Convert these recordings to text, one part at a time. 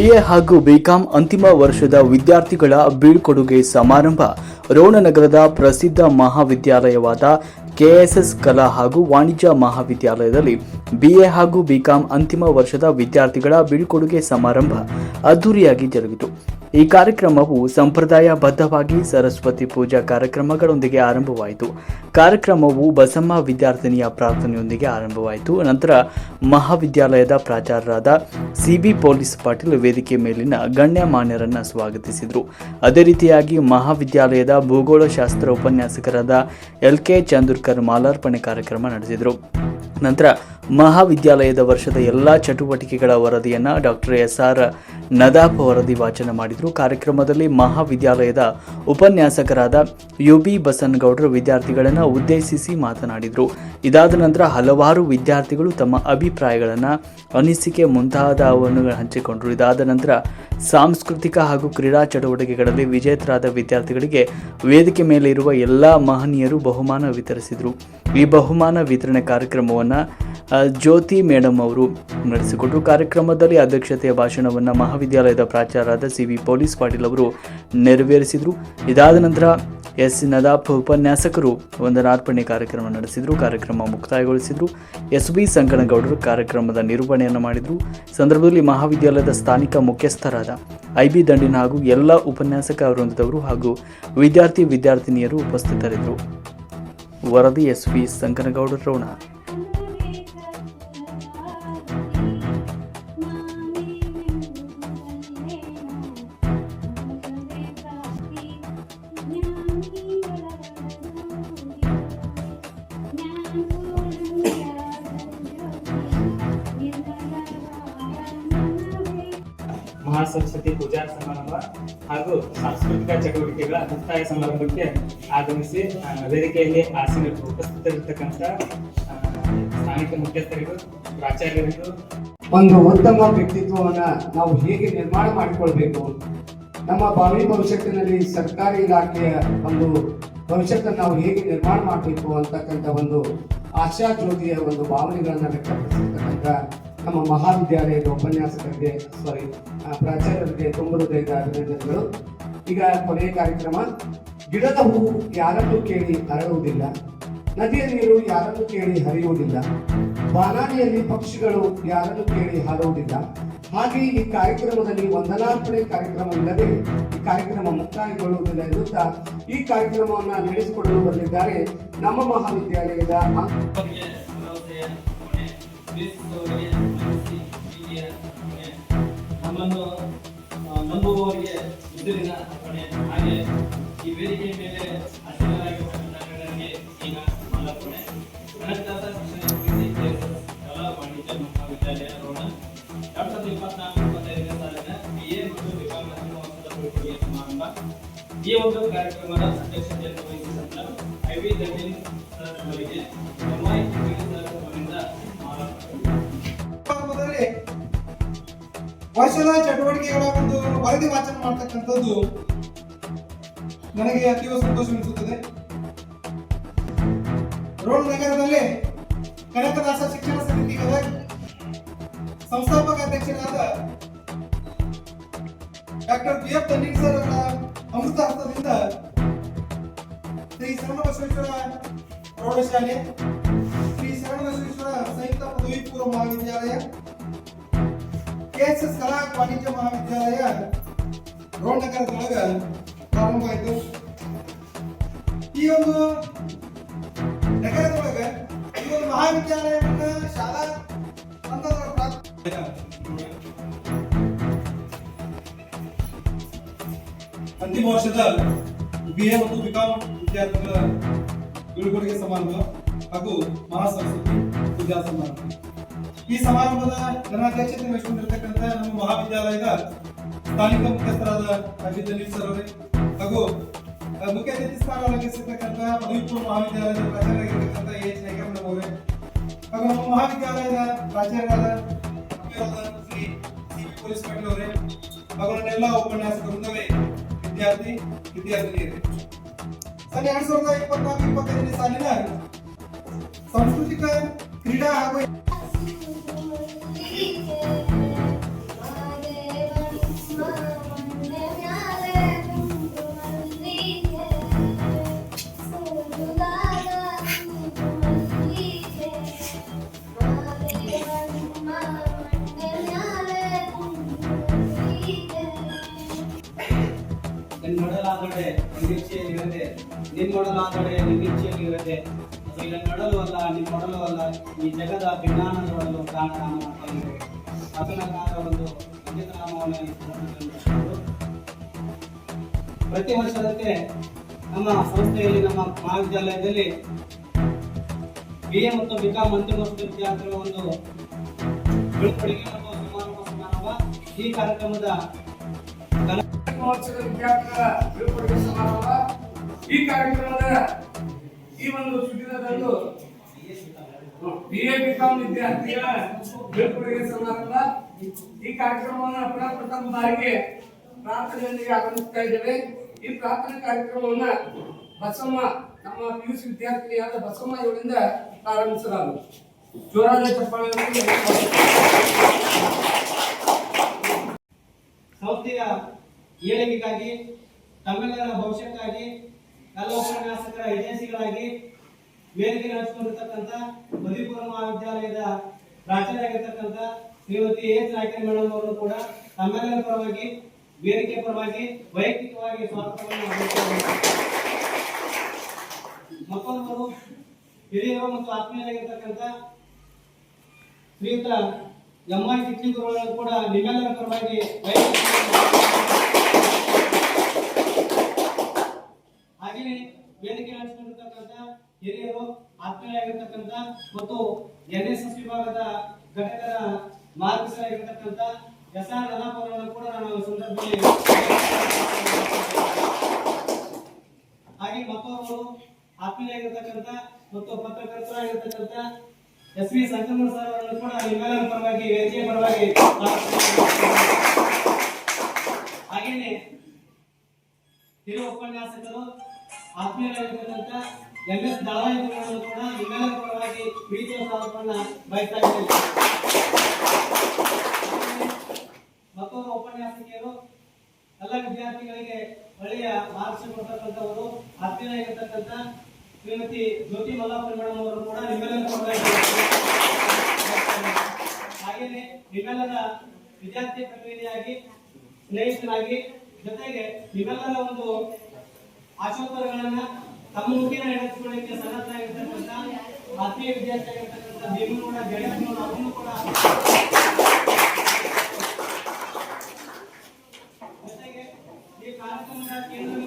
BA ಹಾಗೂ BCom ಅಂತಿಮ ವರ್ಷದ ವಿದ್ಯಾರ್ಥಿಗಳ ಬೀಳ್ಕೊಡುಗೆ ಸಮಾರಂಭ. ರೋಣನಗರದ ಪ್ರಸಿದ್ಧ ಮಹಾವಿದ್ಯಾಲಯವಾದ ಕೆಎಸ್ಎಸ್ ಕಲಾ ಹಾಗೂ ವಾಣಿಜ್ಯ ಮಹಾವಿದ್ಯಾಲಯದಲ್ಲಿ ಬಿಎ ಹಾಗೂ ಬಿಕಾಂ ಅಂತಿಮ ವರ್ಷದ ವಿದ್ಯಾರ್ಥಿಗಳ ಬೀಳ್ಕೊಡುಗೆ ಸಮಾರಂಭ ಅದ್ದೂರಿಯಾಗಿ ಜರುಗಿತು. ಈ ಕಾರ್ಯಕ್ರಮವು ಸಂಪ್ರದಾಯ ಬದ್ಧವಾಗಿ ಸರಸ್ವತಿ ಪೂಜಾ ಕಾರ್ಯಕ್ರಮಗಳೊಂದಿಗೆ ಆರಂಭವಾಯಿತು. ಕಾರ್ಯಕ್ರಮವು ಬಸಮ್ಮ ವಿದ್ಯಾರ್ಥಿನಿಯ ಪ್ರಾರ್ಥನೆಯೊಂದಿಗೆ ಆರಂಭವಾಯಿತು. ನಂತರ ಮಹಾವಿದ್ಯಾಲಯದ ಪ್ರಾಚಾರ್ಯರಾದ ಸಿಬಿ ಪೊಲೀಸ್ ಪಾಟೀಲ್ ವೇದಿಕೆ ಮೇಲಿನ ಗಣ್ಯಮಾನ್ಯರನ್ನ ಸ್ವಾಗತಿಸಿದರು. ಅದೇ ರೀತಿಯಾಗಿ ಮಹಾವಿದ್ಯಾಲಯದ ಭೂಗೋಳಶಾಸ್ತ್ರ ಉಪನ್ಯಾಸಕರಾದ ಎಲ್ ಕೆ ಚಂದೂರ್ಕರ್ ಮಾಲಾರ್ಪಣೆ ಕಾರ್ಯಕ್ರಮ ನಡೆಸಿದರು. ನಂತರ ಮಹಾವಿದ್ಯಾಲಯದ ವರ್ಷದ ಎಲ್ಲ ಚಟುವಟಿಕೆಗಳ ವರದಿಯನ್ನು ಡಾಕ್ಟರ್ ಎಸ್ ಆರ್ ನದಾಫ್ ವರದಿ ವಾಚನ ಮಾಡಿದರು. ಕಾರ್ಯಕ್ರಮದಲ್ಲಿ ಮಹಾವಿದ್ಯಾಲಯದ ಉಪನ್ಯಾಸಕರಾದ ಯು ಬಿ ಬಸನಗೌಡರು ವಿದ್ಯಾರ್ಥಿಗಳನ್ನು ಉದ್ದೇಶಿಸಿ ಮಾತನಾಡಿದರು. ಇದಾದ ನಂತರ ಹಲವಾರು ವಿದ್ಯಾರ್ಥಿಗಳು ತಮ್ಮ ಅಭಿಪ್ರಾಯಗಳನ್ನು ಅನಿಸಿಕೆ ಮುಂತಾದವನ್ನು ಹಂಚಿಕೊಂಡರು. ಇದಾದ ನಂತರ ಸಾಂಸ್ಕೃತಿಕ ಹಾಗೂ ಕ್ರೀಡಾ ಚಟುವಟಿಕೆಗಳಲ್ಲಿ ವಿಜೇತರಾದ ವಿದ್ಯಾರ್ಥಿಗಳಿಗೆ ವೇದಿಕೆ ಮೇಲೆ ಇರುವ ಎಲ್ಲ ಮಹನೀಯರು ಬಹುಮಾನ ವಿತರಿಸಿದರು. ಈ ಬಹುಮಾನ ವಿತರಣೆ ಕಾರ್ಯಕ್ರಮವನ್ನು ಜ್ಯೋತಿ ಮೇಡಮ್ ಅವರು ನಡೆಸಿಕೊಟ್ಟರು ಕಾರ್ಯಕ್ರಮದಲ್ಲಿ ಅಧ್ಯಕ್ಷತೆಯ ಭಾಷಣವನ್ನು ಮಹಾವಿದ್ಯಾಲಯದ ಪ್ರಾಚಾರ್ಯರಾದ ಸಿ ವಿ ಪೊಲೀಸ್ ಪಾಟೀಲ್ ಅವರು ನೆರವೇರಿಸಿದರು. ಇದಾದ ನಂತರ ಎಸ್. ನದಾಫ್ ಉಪನ್ಯಾಸಕರು ವಂದನಾರ್ಪಣೆ ಕಾರ್ಯಕ್ರಮ ನಡೆಸಿದರು. ಕಾರ್ಯಕ್ರಮ ಮುಕ್ತಾಯಗೊಳಿಸಿದರು. ಎಸ್. ಬಿ ಸಂಕನಗೌಡರು ಕಾರ್ಯಕ್ರಮದ ನಿರೂಪಣೆಯನ್ನು ಮಾಡಿದರು. ಸಂದರ್ಭದಲ್ಲಿ ಮಹಾವಿದ್ಯಾಲಯದ ಸ್ಥಾನಿಕ ಮುಖ್ಯಸ್ಥರಾದ ಐ ಬಿ ದಂಡಿನ ಹಾಗೂ ಎಲ್ಲ ಉಪನ್ಯಾಸಕ ವೃಂದದವರು ಹಾಗೂ ವಿದ್ಯಾರ್ಥಿ ವಿದ್ಯಾರ್ಥಿನಿಯರು ಉಪಸ್ಥಿತರಿದ್ದರು. ವರದಿ ಎಸ್. ವಿ. ಸಂಕನಗೌಡ ಮಹಾಸರಸ್ವತಿ ಪೂಜಾ ಸಮಾರಂಭ ಹಾಗೂ ಸಾಂಸ್ಕೃತಿಕ ಚಟುವಟಿಕೆಗಳ ಮುಕ್ತಾಯ ಸಮಾರಂಭಕ್ಕೆ ಆಗಮಿಸಿ ವೇದಿಕೆಯಲ್ಲಿ ಆಸೀನ ಉಪಸ್ಥಿತರಿರ್ತಕ್ಕಂಥ ಸ್ಥಾನಿಕ ಮುಖ್ಯಸ್ಥರಿಗೂ, ಪ್ರಾಚಾರ್ಯರಿಗೂ. ಒಂದು ಉತ್ತಮ ವ್ಯಕ್ತಿತ್ವವನ್ನ ನಾವು ಹೇಗೆ ನಿರ್ಮಾಣ ಮಾಡಿಕೊಳ್ಬೇಕು? ನಮ್ಮ ಭಾವಿ ಭವಿಷ್ಯತ್ತಿನಲ್ಲಿ ಸರ್ಕಾರಿ ಇಲಾಖೆಯ ಒಂದು ಭವಿಷ್ಯತ್ತನ್ನು ನಾವು ಹೇಗೆ ನಿರ್ಮಾಣ ಮಾಡಬೇಕು ಅಂತಕ್ಕಂಥ ಒಂದು ಆಶಾ ಜ್ಯೋತಿಯ ಒಂದು ಭಾವನೆಗಳನ್ನು ವ್ಯಕ್ತಪಡಿಸಿರ್ತಕ್ಕಂಥ ನಮ್ಮ ಮಹಾವಿದ್ಯಾಲಯದ ಉಪನ್ಯಾಸಕರಿಗೆ ಸಾರಿ ಪ್ರಾಚಾರ್ಯರಿಗೆ ತುಂಬ ಹೃದಯದ ಅಭಿನಂದನೆಗಳು ಈಗ ಕೊನೆಯ ಕಾರ್ಯಕ್ರಮ, ಗಿಡದ ಹೂವು ಯಾರನ್ನೂ ಕೇಳಿ ಅರಳುವುದಿಲ್ಲ, ನದಿಯ ನೀರು ಯಾರನ್ನು ಕೇಳಿ ಹರಿಯುವುದಿಲ್ಲ ಬಾನಾಡಿಯಲ್ಲಿ ಪಕ್ಷಿಗಳು ಯಾರನ್ನು ಕೇಳಿ ಹಾರುವುದಿಲ್ಲ ಹಾಗೆ ಈ ಕಾರ್ಯಕ್ರಮದಲ್ಲಿ ವಂದನಾರ್ಪಣೆ ಕಾರ್ಯಕ್ರಮವಿಲ್ಲದೆ ಈ ಕಾರ್ಯಕ್ರಮ ಮುಕ್ತಾಯಗೊಳ್ಳುವುದಿಲ್ಲ ಎನ್ನುತ್ತಾ ಈ ಕಾರ್ಯಕ್ರಮವನ್ನು ನಡೆಸಿಕೊಡಲು ಬಂದಿದ್ದಾರೆ ನಮ್ಮ ಮಹಾವಿದ್ಯಾಲಯದ ಆ, ನಂಬುವವರಿಗೆ ಉದ್ದಿನ ಅರ್ಪಣೆ. ಹಾಗೆ ಈ ವೇದಿಕೆ ಮೇಲೆ ಈಗ ಎರಡ್ ಸಾವಿರದ ಈ ಒಂದು ಕಾರ್ಯಕ್ರಮದ ಅಧ್ಯಕ್ಷತೆಯನ್ನು ವಹಿಸಿದಂತ ಐ ವಿ ದಂಡಿನ್ ಸರ್ ಅವರಿಗೆ ವರ್ಷದ ಚಟುವಟಿಕೆಗಳ ಒಂದು ವರದಿ ವಾಚನ ಮಾಡ್ತಕ್ಕಂಥದ್ದು ನನಗೆ ಅತೀವ ಸಂತೋಷವೆನಿಸುತ್ತದೆ ರೋಡ್ ನಗರದಲ್ಲಿ ಕನಕದಾಸ ಶಿಕ್ಷಣ ಸಮಿತಿ ಗದಗ ಸಂಸ್ಥಾಪಕ ಅಧ್ಯಕ್ಷರಾದ doctor B F Tanneer sir ಅವರ ಅಮೃತ ಹಸ್ತದಿಂದ ಶ್ರೀ ಶರಣ ಬಸವೇಶ್ವರ ಪ್ರೌಢಶಾಲೆ, ಶ್ರೀ ಶರಣ ಬಸವೇಶ್ವರ ಸಂಯುಕ್ತ ಪದವಿ ಪೂರ್ವ ಮಹಾವಿದ್ಯಾಲಯ ಕೆಎಸ್ಎಸ್ ಕಲಾ ವಾಣಿಜ್ಯ ಮಹಾವಿದ್ಯಾಲಯ ರೋಡ್ ನಗರದೊಳಗ ಪ್ರಾರಂಭವಾಯಿತು ಈ ಒಂದು ನಗರದೊಳಗ ಈ ಒಂದು ಮಹಾವಿದ್ಯಾಲಯವನ್ನ ಶಾಲಾ ಅಂತಿಮ ವರ್ಷದ ಬಿ ಎ ಮತ್ತು ಬಿಕಾಂ ವಿದ್ಯಾರ್ಥಿಗಳ ಬೀಳ್ಕೊಡುಗೆ ಸಮಾರಂಭ ಹಾಗೂ ಮಹಾಸರಸ್ವತಿ ವಿದ್ಯಾ ಸಮಾರಂಭ. ಈ ಸಮಾರಂಭದ ನನ್ನ ಅಧ್ಯಕ್ಷತೆ ವಹಿಸಿಕೊಂಡಿರ್ತಕ್ಕಂಥ ನಮ್ಮ ಮಹಾವಿದ್ಯಾಲಯದ ತಾಲೂಕು ಮುಖ್ಯಸ್ಥರಾದ ಅಜಿತ್ ಅನಿಲ್ ಸರ್ ಅವರೇ, ಹಾಗೂ ಮುಖ್ಯ ಅತಿಥಿ ಸ್ಥಾನ ವಹಿಸಿರ್ತಕ್ಕಂಥ ಪದವಿಪೂರ್ವ ಮಹಾವಿದ್ಯಾಲಯದ ಪ್ರಾಚಾರ್ಯರಾಗಿರ್ತಕ್ಕಂಥ ಎಚ್ ನಾಯ್ಕರ್ ಮೇಡಮ್ ಅವರೇ, ಹಾಗೂ ನಮ್ಮ ಮಹಾವಿದ್ಯಾಲಯದ ಪ್ರಾಚಾರ್ಯರಾದ ಶ್ರೀ ಸಿ ಪೊಲೀಸ್ ಪಾಟೀಲ್ ಅವರೇ, ಹಾಗೂ ನನ್ನೆಲ್ಲ ಉಪನ್ಯಾಸಕ ವೃಂದವೇ ವಿದ್ಯಾರ್ಥಿ, ವಿದ್ಯಾರ್ಥಿನಿಯರೇ. ಸರ್ ಎರಡ್ ಸಾವಿರದ ಇಪ್ಪತ್ನಾಲ್ಕು, ಇಪ್ಪತ್ತೈದನೇ ಸಾಲಿನ ಸಾಂಸ್ಕೃತಿಕ ಕ್ರೀಡಾ ಹಾಗೂ ಅದು ಇಲ್ಲ ನಡಲು ಅಲ್ಲ ಅಲ್ಲ, ಈ ಜಗದ ವಿಜ್ಞಾನದ ಒಂದು ಅಂತ ಇದೆ. ಆತನ ಕಾಲ ಒಂದು ಪ್ರತಿ ವರ್ಷದಂತೆ ನಮ್ಮ ಸಂಸ್ಥೆಯಲ್ಲಿ, ನಮ್ಮ ಮಹಾವಿದ್ಯಾಲಯದಲ್ಲಿ ಬಿ ಮತ್ತು ಬಿಕಾಂ ಅಂತಿಮ ವಿದ್ಯಾರ್ಥಿಗಳ ಒಂದು ಬೀಳ್ಕೊಡುಗೆ ಮತ್ತು ಸಮಾರಂಭ ಸಮಾರಂಭ ಈ ಕಾರ್ಯಕ್ರಮದ ವಿದ್ಯಾರ್ಥಿಗಳ ಸಮಾರಂಭ ಈ ಕಾರ್ಯಕ್ರಮದ ಈ ಒಂದು ಸುದಿನದಂದು ಬಿ ಎ ಬಿಕಾಂ ವಿದ್ಯಾರ್ಥಿಗಳ ಬೀಳ್ಕೊಡುಗೆ ಸಮಾರಂಭ ಈ ಕಾರ್ಯಕ್ರಮವನ್ನು ಪ್ರಥಮ ಬಾರಿಗೆ ಪ್ರಾರ್ಥನೆಯೊಂದಿಗೆ ಆಗಮಿಸ್ತಾ ಇದ್ದೇವೆ. ಈ ಪ್ರಾರ್ಥನೆ ಕಾರ್ಯಕ್ರಮವನ್ನು ಬಸಮ್ಮ, ನಮ್ಮ ಪಿ ಯು ಸಿ ವಿದ್ಯಾರ್ಥಿನಿಯಾದ ಬಸಮ್ಮ ಇವರಿಂದ ಪ್ರಾರಂಭಿಸಲಾಗುವುದು. ಜೋರಾದ ಸಂಸ್ಥೆಯ ಏಳಿಗೆಗಾಗಿ, ತಮ್ಮೆಲ್ಲರ ಭವಿಷ್ಯಕ್ಕಾಗಿ ಎಲ್ಲ ಉಪನ್ಯಾಸಕರ ಏಜೆನ್ಸಿಗಳಾಗಿ ವೇದಿಕೆ ನಡೆಸಿಕೊಂಡಿರ್ತಕ್ಕಂಥ ಮದಿಪುರ ಮಹಾವಿದ್ಯಾಲಯದ ಪ್ರಾಚಾರ್ಯರಾಗಿರ್ತಕ್ಕಂಥ ಶ್ರೀಮತಿ ಎಸ್ ನಾಯ್ಕರ್ ಮೇಡಮ್ ಅವರು ಕೂಡ ತಮ್ಮೆಲ್ಲರ ಪರವಾಗಿ, ವೇದಿಕೆ ಪರವಾಗಿ ವೈಯಕ್ತಿಕವಾಗಿ ಸ್ವಾಗತವನ್ನು. ಮತ್ತೊಂದು ಹಿರಿಯರು ಮತ್ತು ಆತ್ಮೀಯರಾಗಿರ್ತಕ್ಕಂಥ ಶ್ರೀಯುತ ಎಂ ಐ ಗುರುಗಳನ್ನು ಕೂಡ ನಿಮ್ಮೆಲ್ಲರ ಪರವಾಗಿ ಹಾಗೆಯೇ ವೇದಿಕೆ ಹಂಚಿಕೊಂಡಿರ್ತಕ್ಕಂತ ಹಿರಿಯರು ಆತ್ಮೀಯರಾಗಿರ್ತಕ್ಕಂಥ ಮತ್ತು ಎನ್ ಎಸ್ ಎಸ್ ವಿಭಾಗದ ಘಟಕದ ಮಾರ್ಗಸರಾಗಿರ್ತಕ್ಕಂತ ಎಸ್ ಆರ್ ಲಲಾಪ್ ಕೂಡ ನಾನು ಸಂದರ್ಭದಲ್ಲಿ ಹಾಗೆ ಮತ್ತೊಬ್ಬರು ಆತ್ಮೀಯರಾಗಿರ್ತಕ್ಕಂಥ ಮತ್ತು ಪತ್ರಕರ್ತರಾಗಿರ್ತಕ್ಕಂಥ ಎಸ್ ವಿ ಸಂಕಮಣ ಸರ್ ಅವರನ್ನು ಕೂಡ ನಿಮ್ಮೆಲ್ಲರ ಪರವಾಗಿ ವೇದಿಕೆ ಪರವಾಗಿ ಹಾಗೇನೆ ಹಿರಿಯ ಉಪನ್ಯಾಸಕರು ಆತ್ಮೀಯರಾಗಿರ್ತಕ್ಕಂಥ ಎಂ ಎಸ್ ದಾಳಾಯಿಗಳನ್ನು ಕೂಡ ನಿಮ್ಮೆಲ್ಲರ ಪರವಾಗಿ ಪ್ರೀತಿಯ ಸ್ವಾಗತವನ್ನ ಬಯಸ್ತಾ ಇದ್ದೇನೆ ಮತ್ತೊಬ್ಬ ಉಪನ್ಯಾಸಕಿಯರು ಎಲ್ಲ ವಿದ್ಯಾರ್ಥಿಗಳಿಗೆ ಒಳ್ಳೆಯ ಮಾರ್ಗದರ್ಶನ ಕೊಡ್ತಕ್ಕಂಥವರು, ಆತ್ಮೀಯರಾಗಿರ್ತಕ್ಕಂಥ ಶ್ರೀಮತಿ ಜ್ಯೋತಿ ಮಲ್ಲಾಪುರ ಮೇಡಮ್ ಅವರು ಕೂಡ ನಿಮ್ಮೆಲ್ಲರ ಹಾಗೆಯೇ ನಿಮ್ಮೆಲ್ಲರ ವಿದ್ಯಾರ್ಥಿ ಪ್ರತಿನಿಧಿಯಾಗಿ, ಸ್ನೇಹಿತನಾಗಿ, ಜೊತೆಗೆ ನಿಮ್ಮೆಲ್ಲರ ಒಂದು ಆಶೋತ್ತರಗಳನ್ನ ತಮ್ಮ ಮುಖೇನ ನಡೆಸಿಕೊಳ್ಳಕ್ಕೆ ಸನ್ನದ್ಧರಾಗಿರ್ತಕ್ಕಂಥ ಆತ್ಮೀಯ ವಿದ್ಯಾರ್ಥಿ ಆಗಿರ್ತಕ್ಕಂಥ ಭೀಮನಗೌಡ ಗೆಳೆಯಪ್ಪನವರು ಅವರನ್ನು ಕೂಡ ಜೊತೆಗೆ ಈ ಕಾರ್ಯಕ್ರಮದ ಕೇಂದ್ರ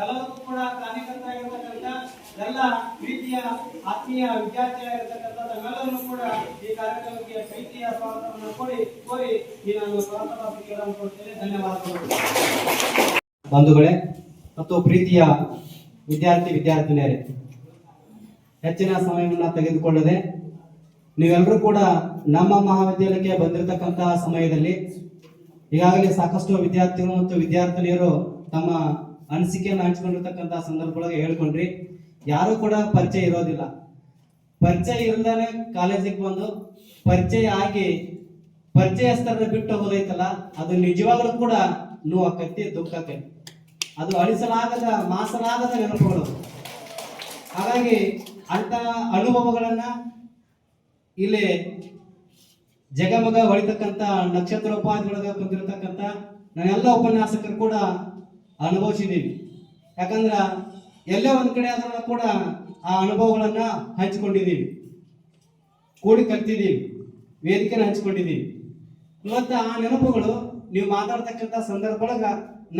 ಎಲ್ಲರಿಗೂ ಕೂಡ ಕಾರ್ಯಕರ್ತರಾಗಿರ್ತಕ್ಕಂಥ ಎಲ್ಲ ಪ್ರೀತಿಯ, ಆತ್ಮೀಯ ವಿದ್ಯಾರ್ಥಿಯಾಗಿರ್ತಕ್ಕಂಥ ತಮ್ಮೆಲ್ಲರನ್ನು ಕೂಡ ಈ ಕಾರ್ಯಕ್ರಮಕ್ಕೆ ಪ್ರೀತಿಯ ಸ್ವಾಗತವನ್ನು ಕೊಡಿ, ಕೋರಿ ಈ ನಾನು ಸ್ವಾಗತ ಕೊಡ್ತೇನೆ. ಧನ್ಯವಾದಗಳು. ಬಂಧುಗಳೇ ಮತ್ತು ಪ್ರೀತಿಯ ವಿದ್ಯಾರ್ಥಿ, ವಿದ್ಯಾರ್ಥಿನಿಯರೇ, ಹೆಚ್ಚಿನ ಸಮಯವನ್ನು ತೆಗೆದುಕೊಳ್ಳದೆ ನೀವೆಲ್ಲರೂ ಕೂಡ ನಮ್ಮ ಮಹಾವಿದ್ಯಾಲಯಕ್ಕೆ ಬಂದಿರತಕ್ಕಂತಹ ಸಮಯದಲ್ಲಿ ಈಗಾಗಲೇ ಸಾಕಷ್ಟು ವಿದ್ಯಾರ್ಥಿಗಳು ಮತ್ತು ವಿದ್ಯಾರ್ಥಿನಿಯರು ತಮ್ಮ ಅನಿಸಿಕೆಯನ್ನು ಹಂಚಿಕೊಂಡಿರ್ತಕ್ಕಂತಹ ಸಂದರ್ಭದೊಳಗೆ ಹೇಳ್ಕೊಂಡ್ರಿ. ಯಾರು ಕೂಡ ಪರಿಚಯ ಇರೋದಿಲ್ಲ. ಪರಿಚಯ ಇಲ್ದಾನೆ ಕಾಲೇಜಿಗೆ ಬಂದು ಪರಿಚಯ ಆಗಿ ಪರಿಚಯಸ್ಥರನ್ನ ಬಿಟ್ಟು ಹೋದೈತಲ್ಲ, ಅದು ನಿಜವಾಗ್ಲೂ ಕೂಡ ನೋವು ಆಕೈತಿ, ದುಃಖ ಆಕೈತಿ. ಅದು ಅಳಿಸಲಾಗದ, ಮಾಸಲಾಗದ ನೆನಪುಗಳು. ಹಾಗಾಗಿ ಅಂತ ಅನುಭವಗಳನ್ನ ಇಲ್ಲಿ ಜಗಮಗ ಹೊಳಿತಕ್ಕಂಥ ನಕ್ಷತ್ರೋಪಾದಿಯೊಳಗೆ ಬಂದಿರತಕ್ಕಂಥ ನಾನೆಲ್ಲ ಉಪನ್ಯಾಸಕರು ಕೂಡ ಅನುಭವಿಸಿದ್ದೀವಿ ಯಾಕಂದ್ರ ಎಲ್ಲೇ ಒಂದ್ ಕಡೆ ಆದ್ರೂ ಕೂಡ ಆ ಅನುಭವಗಳನ್ನ ಹಂಚಿಕೊಂಡಿದ್ದೀವಿ. ಕೂಡಿ ಕಲ್ತಿದ್ದೀವಿ ವೇದಿಕೆನ ಹಂಚ್ಕೊಂಡಿದ್ದೀವಿ. ಇವತ್ತು ಆ ನೆನಪುಗಳು ನೀವು ಮಾತಾಡ್ತಕ್ಕಂಥ ಒಳಗ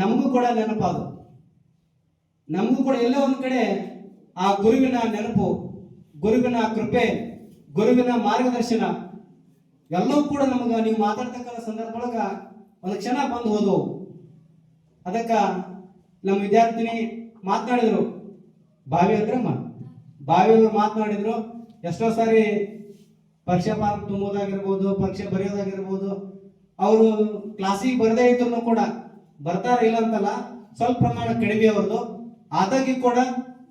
ನಮಗೂ ಕೂಡ ನೆನಪಾದು ನಮಗೂ ಕೂಡ ಎಲ್ಲ ಒಂದ್ ಕಡೆ ಆ ಗುರುವಿನ ನೆನಪು, ಗುರುವಿನ ಕೃಪೆ, ಗುರುವಿನ ಮಾರ್ಗದರ್ಶನ ಎಲ್ಲವೂ ಕೂಡ ನಮಗ ನೀವು ಮಾತಾಡ್ತಕ್ಕಂಥ ಒಳಗ ಒಂದು ಕ್ಷಣ ಬಂದು ಹೋದವು. ಅದಕ್ಕ ನಮ್ಮ ವಿದ್ಯಾರ್ಥಿನಿ ಮಾತನಾಡಿದ್ರು. ಬಾವಿ ಅಂದ್ರಮ್ಮ ಬಾವಿ ಅವರು ಮಾತನಾಡಿದ್ರು ಎಷ್ಟೋ ಸಾರಿ ಪರೀಕ್ಷೆ ಫಾರ್ಮ್ ತುಂಬೋದಾಗಿರ್ಬೋದು, ಪರೀಕ್ಷೆ ಬರೆಯೋದಾಗಿರ್ಬೋದು. ಅವರು ಕ್ಲಾಸಿಗೆ ಬರದೇ ಇದ್ರು ಕೂಡ ಬರ್ತಾರ ಇಲ್ಲ ಅಂತಲ್ಲ, ಸ್ವಲ್ಪ ಪ್ರಮಾಣ ಕಡಿಮೆ ಅವ್ರದ್ದು. ಆದಾಗ್ಯೂ ಕೂಡ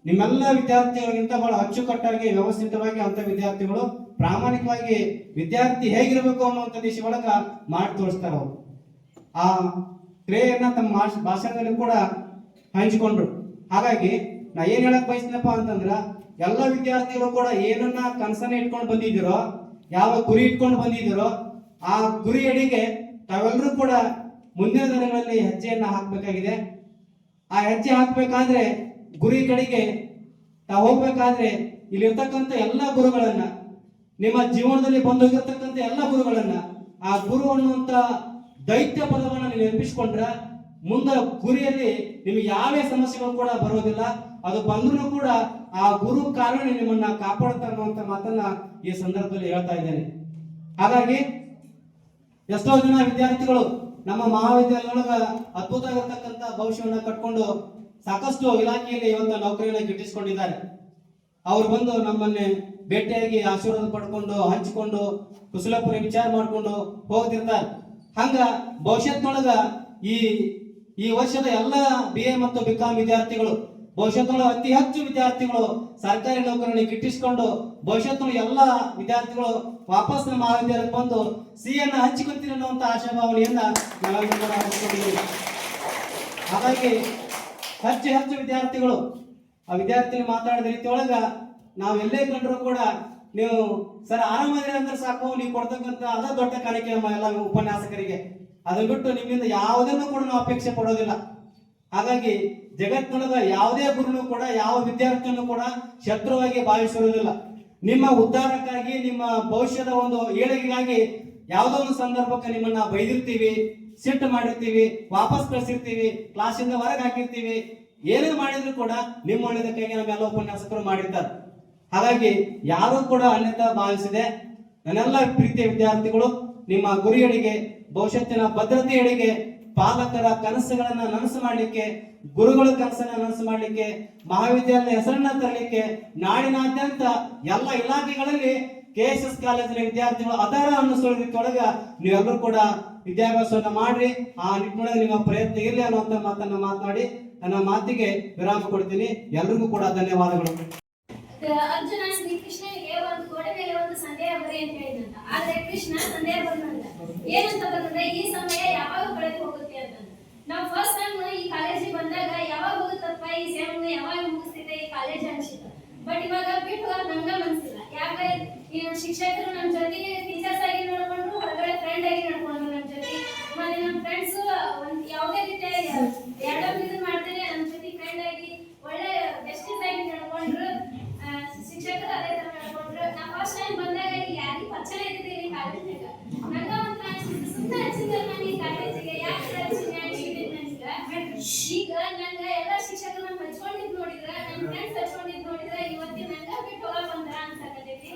ನಿಮ್ಮೆಲ್ಲ ವಿದ್ಯಾರ್ಥಿಗಳಿಗಿಂತ ಬಹಳ ಅಚ್ಚುಕಟ್ಟಾಗಿ, ವ್ಯವಸ್ಥಿತವಾಗಿ ಅಂತ ವಿದ್ಯಾರ್ಥಿಗಳು ಪ್ರಾಮಾಣಿಕವಾಗಿ ವಿದ್ಯಾರ್ಥಿ ಹೇಗಿರಬೇಕು ಅನ್ನುವಂಥ ದೇಶ ಒಳಗ ಮಾಡಿ ತೋರಿಸ್ತಾರ ಅವರು. ಆ ಕ್ರಿಯೆಯನ್ನ ತಮ್ಮ ಭಾಷಣದಲ್ಲಿ ಕೂಡ ಹಂಚಿಕೊಂಡ್ರು. ಹಾಗಾಗಿ ನಾ ಏನ್ ಹೇಳಕ್ ಬಯಸ್ತೀನಪ್ಪ ಅಂತಂದ್ರ, ಎಲ್ಲ ವಿದ್ಯಾರ್ಥಿಗಳು ಕೂಡ ಏನನ್ನ ಕನಸನ್ನ ಇಟ್ಕೊಂಡು ಬಂದಿದ್ದೀರೋ, ಯಾವ ಗುರಿ ಇಟ್ಕೊಂಡು ಬಂದಿದ್ದೀರೋ, ಆ ಗುರಿ ಅಡಿಗೆ ತಾವೆಲ್ಲರೂ ಕೂಡ ಮುಂದಿನ ದಿನಗಳಲ್ಲಿ ಹೆಜ್ಜೆಯನ್ನ ಹಾಕ್ಬೇಕಾಗಿದೆ. ಆ ಹೆಜ್ಜೆ ಹಾಕ್ಬೇಕಾದ್ರೆ ಗುರಿ ಕಡೆಗೆ ತಾವು ಹೋಗ್ಬೇಕಾದ್ರೆ ಇಲ್ಲಿರ್ತಕ್ಕಂಥ ಎಲ್ಲ ಗುರುಗಳನ್ನ, ನಿಮ್ಮ ಜೀವನದಲ್ಲಿ ಬಂದೋಗಿರ್ತಕ್ಕಂಥ ಎಲ್ಲ ಗುರುಗಳನ್ನ, ಆ ಗುರು ಅನ್ನುವಂತ ದೈತ್ಯ ಪದವನ್ನ ನೀವು ನೆನಪಿಸ್ಕೊಂಡ್ರ ಮುಂದೆ ಗುರಿಯಲ್ಲಿ ನಿಮಗೆ ಯಾವೇ ಸಮಸ್ಯೆಗಳು ಕೂಡ ಬರೋದಿಲ್ಲ. ಅದು ಬಂದರೂ ಕೂಡ ಆ ಗುರು ಕಾರಣ ನಿಮ್ಮನ್ನ ಕಾಪಾಡುತ್ತೆ ಮಾತನ್ನ ಈ ಸಂದರ್ಭದಲ್ಲಿ ಹೇಳ್ತಾ ಇದ್ದೇನೆ. ಹಾಗಾಗಿ ಎಷ್ಟೋ ಜನ ವಿದ್ಯಾರ್ಥಿಗಳು ನಮ್ಮ ಮಹಾವಿದ್ಯಾಲಯದೊಳಗ ಅದ್ಭುತವಾಗಿರ್ತಕ್ಕಂಥ ಭವಿಷ್ಯವನ್ನ ಕಟ್ಕೊಂಡು ಸಾಕಷ್ಟು ಇಲಾಖೆಯಲ್ಲಿ ಇವತ್ತು ನೌಕರಿಯನ್ನ ಗಿಟ್ಟಿಸ್ಕೊಂಡಿದ್ದಾರೆ. ಅವ್ರು ಬಂದು ನಮ್ಮನ್ನೇ ಭೇಟಿಯಾಗಿ ಆಶೀರ್ವಾದ ಪಡ್ಕೊಂಡು, ಹಂಚಿಕೊಂಡು, ಕುಶಲಪುರ ವಿಚಾರ ಮಾಡಿಕೊಂಡು ಹೋಗ್ತಿರ್ತಾರೆ. ಹಂಗ ಭವಿಷ್ಯದೊಳಗ ಈ ಈ ವರ್ಷದ ಎಲ್ಲ ಬಿ ಎ ಮತ್ತು ಬಿಕಾಂ ವಿದ್ಯಾರ್ಥಿಗಳು ಭವಿಷ್ಯತ್ನೊಳಗ ಅತಿ ಹೆಚ್ಚು ವಿದ್ಯಾರ್ಥಿಗಳು ಸರ್ಕಾರಿ ನೌಕರನ್ನ ಗಿಟ್ಟಿಸ್ಕೊಂಡು ಭವಿಷ್ಯತ್ನ ಎಲ್ಲ ವಿದ್ಯಾರ್ಥಿಗಳು ವಾಪಸ್ ನಮ್ಮ ಮಹಾವಿದ್ಯಾಲಯಕ್ಕೆ ಬಂದು ಸಿಹಿಯನ್ನ ಹಂಚಿಕೊಳ್ತೀನಿ ಅನ್ನುವಂತ ಆಶಾಭಾವನೆಯನ್ನ ನಾವೆಲ್ಲರೂ ಹಾಗಾಗಿ ಹೆಚ್ಚು ಹೆಚ್ಚು ವಿದ್ಯಾರ್ಥಿಗಳು, ಆ ವಿದ್ಯಾರ್ಥಿ ಮಾತಾಡಿದ ರೀತಿಯೊಳಗ ನಾವು ಎಲ್ಲೇ ಕಂಡ್ರು ಕೂಡ ನೀವು ಸರ್ ಆರಾಮದಿರಿ ಅಂದ್ರೆ ಸಾಕು, ನೀವು ಕೊಡ್ತಕ್ಕಂಥ ಅದ ದೊಡ್ಡ ಕಾಣಿಕೆ ನಮ್ಮ ಎಲ್ಲ ಉಪನ್ಯಾಸಕರಿಗೆ. ಅದನ್ನು ಬಿಟ್ಟು ನಿಮ್ಮಿಂದ ಯಾವುದನ್ನು ಕೂಡ ನಾವು ಅಪೇಕ್ಷೆ ಪಡೋದಿಲ್ಲ. ಹಾಗಾಗಿ ಜಗತ್ತಿನೊಳಗ ಯಾವುದೇ ಗುರುನು ಕೂಡ, ಯಾವ ವಿದ್ಯಾರ್ಥಿಯನ್ನು ಕೂಡ ಶತ್ರುವಾಗಿ ಭಾವಿಸಿರುವುದಿಲ್ಲ. ನಿಮ್ಮ ಉದ್ಧಾರಕ್ಕಾಗಿ, ನಿಮ್ಮ ಭವಿಷ್ಯದ ಒಂದು ಏಳಿಗೆಗಾಗಿ ಯಾವುದೋ ಒಂದು ಸಂದರ್ಭಕ್ಕೆ ನಿಮ್ಮನ್ನ ಬೈದಿರ್ತೀವಿ, ಸಿಟ್ಟು ಮಾಡಿರ್ತೀವಿ, ವಾಪಸ್ ಕಳಿಸಿರ್ತೀವಿ, ಕ್ಲಾಸಿಂದ ಹೊರಗೆ ಹಾಕಿರ್ತೀವಿ, ಏನೇ ಮಾಡಿದ್ರು ಕೂಡ ನಿಮ್ಮ ಒಳ್ಳೆದಕ್ಕಾಗಿ ನಮ್ಮೆಲ್ಲ ಉಪನ್ಯಾಸಕರು ಮಾಡಿರ್ತಾರೆ. ಹಾಗಾಗಿ ಯಾರು ಕೂಡ ಅನ್ಯತಾ ಭಾವಿಸಿದೆ ನನ್ನೆಲ್ಲ ಪ್ರೀತಿಯ ವಿದ್ಯಾರ್ಥಿಗಳು, ನಿಮ್ಮ ಗುರಿಯಡಿಗೆ, ಭವಿಷ್ಯತ್ತಿನ ಭದ್ರತೆಯಡಿಗೆ ಪಾಲಕರ ಕನಸುಗಳನ್ನ ನನಸು ಮಾಡಲಿಕ್ಕೆ, ಗುರುಗಳ ಕನಸನ್ನ ನನಸು ಮಾಡಲಿಕ್ಕೆ ಮಹಾವಿದ್ಯಾಲಯ ಹೆಸರನ್ನ ತರಲಿಕ್ಕೆ, ನಾಡಿನಾದ್ಯಂತ ಎಲ್ಲ ಇಲಾಖೆಗಳಲ್ಲಿ ಕೆ ಎಸ್ ಎಸ್ ಕಾಲೇಜಿನ ವಿದ್ಯಾರ್ಥಿಗಳು ಅದರ ನೀವು ನೀವೆಲ್ಲರೂ ಕೂಡ ವಿದ್ಯಾಭ್ಯಾಸವನ್ನ ಮಾಡ್ರಿ. ಆ ನಿಟ್ಟಿನೊಳಗೆ ನಿಮ್ಮ ಪ್ರಯತ್ನ ಇರಲಿ ಅನ್ನುವಂತ ಮಾತನ್ನ ಮಾತನಾಡಿ ನನ್ನ ಮಾತಿಗೆ ವಿರಾಮ ಕೊಡ್ತೀನಿ. ಎಲ್ರಿಗೂ ಕೂಡ ಧನ್ಯವಾದಗಳು. ಒಂದು ಸಂದೇಹ ಬರಿ ಅಂತ ಹೇಳಿದಂತ. ಆದ್ರೆ ಕೃಷ್ಣ ಸಂದೇಹ ಬಂದಂತ. ಏನಂತ ಬಂದ್ರೆ ಈ ಸಮಯ ಯಾವಾಗ ಕಳೆದು ಹೋಗುತ್ತೆ ಅಂತ ನಾವು ಫಸ್ಟ್ ಟೈಮ್ ಈ ಕಾಲೇಜಿಗೆ ಬಂದಾಗ ಯಾವಾಗ ಹೋಗುತ್ತಪ್ಪ? ಈ ಸೇಮ್ ಯಾವಾಗ ಮುಗಿಸ್ತಿದೆ? ಈ ಕಾಲೇಜ್ ಅನ್ಸಿತ್ತು. ಬಟ್ ಇವಾಗ ಬಿಟ್ಟು ನಂಗ ಮನ್ಸಿಲ್ಲ. ಯಾಕೆ ಈ ಶಿಕ್ಷಕರು ನಮ್ಮ ಜೊತೆ ಟೀಚರ್ಸ್ ಆಗಿ ನೋಡ್ಕೊಂಡ್ರು, ಹೊರಗಡೆ ಫ್ರೆಂಡ್ ಆಗಿ ನೋಡ್ಕೊಂಡ್ರು ನಮ್ಮ ಜೊತೆ. ಮತ್ತೆ ನಮ್ಮ ಫ್ರೆಂಡ್ಸ್ ಒಂದ್ ಯಾವುದೇ ರೀತಿಯ ಎರಡೊಂದು ಇದು ಮಾಡ್ತಾರೆ. ನಮ್ಮ ಜೊತೆ ಫ್ರೆಂಡ್ ಆಗಿ, ಒಳ್ಳೆ ಬೆಸ್ಟೀಸ್ ಆಗಿ ನೋಡ್ಕೊಂಡ್ರು ಶಿಕ್ಷಕರು ಅದೇ ತರ ನಡ್ಕೊಂಡ್ರು ನಾ ಫಸ್ಟ್ ಟೈಮ್ ಬಂದಾಗ ಇಲ್ಲಿ ಯಾರಿಗೂ ಪರಿಚಯ ಇದ್ದಿದ್ದಿಲ್ಲ ಈ ಕಾಲೇಜ್ನಾಗ ನಂಗ ಒಂಥರ ಅನ್ಸಿತ್ತು ಸುಮ್ಮನೆ ಹಚ್ಚಿದ್ದೆ ನಾನು ಈ ಕಾಲೇಜಿಗೆ ಯಾಕೆ ಹಚ್ಚಿದ್ದೆ ಅನ್ಸಿದ್ದೆ ನನಗೆ ಈಗ ನಂಗ ಎಲ್ಲ ಶಿಕ್ಷಕರು ನಮ್ಮ ಹಚ್ಕೊಂಡಿದ್ ನೋಡಿದ್ರ ನನ್ನ ಫ್ರೆಂಡ್ಸ್ ಹಚ್ಕೊಂಡಿದ್ ನೋಡಿದ್ರ ಇವತ್ತಿನ ನಂಗ ಬಿಟ್ಟು ಹೋಗಕ್ ಒಂಥರ ಅನ್ಸಕತ್ತೈತಿ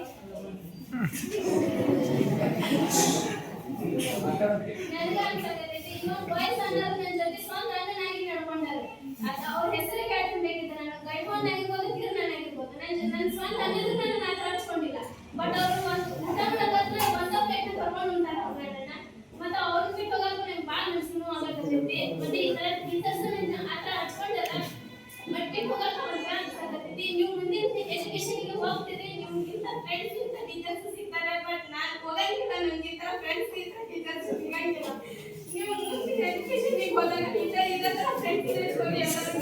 ನನಗ ಅನ್ಸಕತ್ತೈತಿ ಇನ್ನೊಂದು ಬಾಯ್ಸ್ ಅನ್ನೋರು ನನ್ನ ಜೊತೆ ಸ್ವಂತ ಅಣ್ಣನಾಗಿ ನಡ್ಕೊಂಡಾರ ಅದ ಅವ್ರ ಹೆಸರೇ ಕೇಳ್ಕೊಬೇಕಿತ್ತು ನಾನು ಗೈಡ್ಮೋನ್ ಆಗಿರ್ಬೋದು ಕಿರಣ್ ಆಗಿರ್ಬೋದು ನನ್ನ ನನ್ನ ಸ್ವಂತ ಅನ್ನೋದು ನಾನು ಮಾತ್ರ ಹಚ್ಕೊಂಡಿಲ್ಲ ಬಟ್ ಅವರು ಒಂದು ಊಟ ಮಾಡೋದಾದ್ರೆ ಒಂದ ಪ್ಲೇಟ್ ಕರ್ಕೊಂಡು ಉಂಟಾರ ಅವ್ರ ಗಂಡನ್ನ ಮತ್ತೆ ಅವ್ರ ಬಿಟ್ಟು ಹೋಗಕ್ಕೆ ನಂಗೆ ಭಾಳ ಮನ್ಸಿನೂ ಆಗತ್ತೈತಿ ಮತ್ತೆ ಈ ತರ ಟೀಚರ್ಸ್ ಆ ಥರ ಹಚ್ಕೊಂಡಾರ ಬಟ್ ಬಿಟ್ಟು ಹೋಗಕ್ಕೆ ಒಂಥರ ಅನ್ಸಕತ್ತೈತಿ ನೀವು ಮುಂದಿನ ಎಜುಕೇಶನ್ಗೆ ಹೋಗ್ತೀರಿ ನಿಮ್ಗಿಂತ ಫ್ರೆಂಡ್ಸ್ ಇಂತ ಟೀಚರ್ಸ್ ಸಿಗ್ತಾರೆ ಬಟ್ ನಾನು ಹೋಗಂಗಿಲ್ಲ ನನಗೆ ಈ ಥರ ಫ್ರೆಂಡ್ಸ್ ಇಂತ ಟೀಚರ್ಸ್ ಸಿಗಂಗಿಲ್ಲ ನೀವು ಮುಂದಿನ ಎಜುಕೇಶನ್ಗೆ ಹೋದಾಗ ಟೀಚರ್ ಇದೇ ಥರ ಫ್ರೆಂಡ್ಸ್ ಇಟ್ಕೊಂಡು ಎಲ್ಲರೂ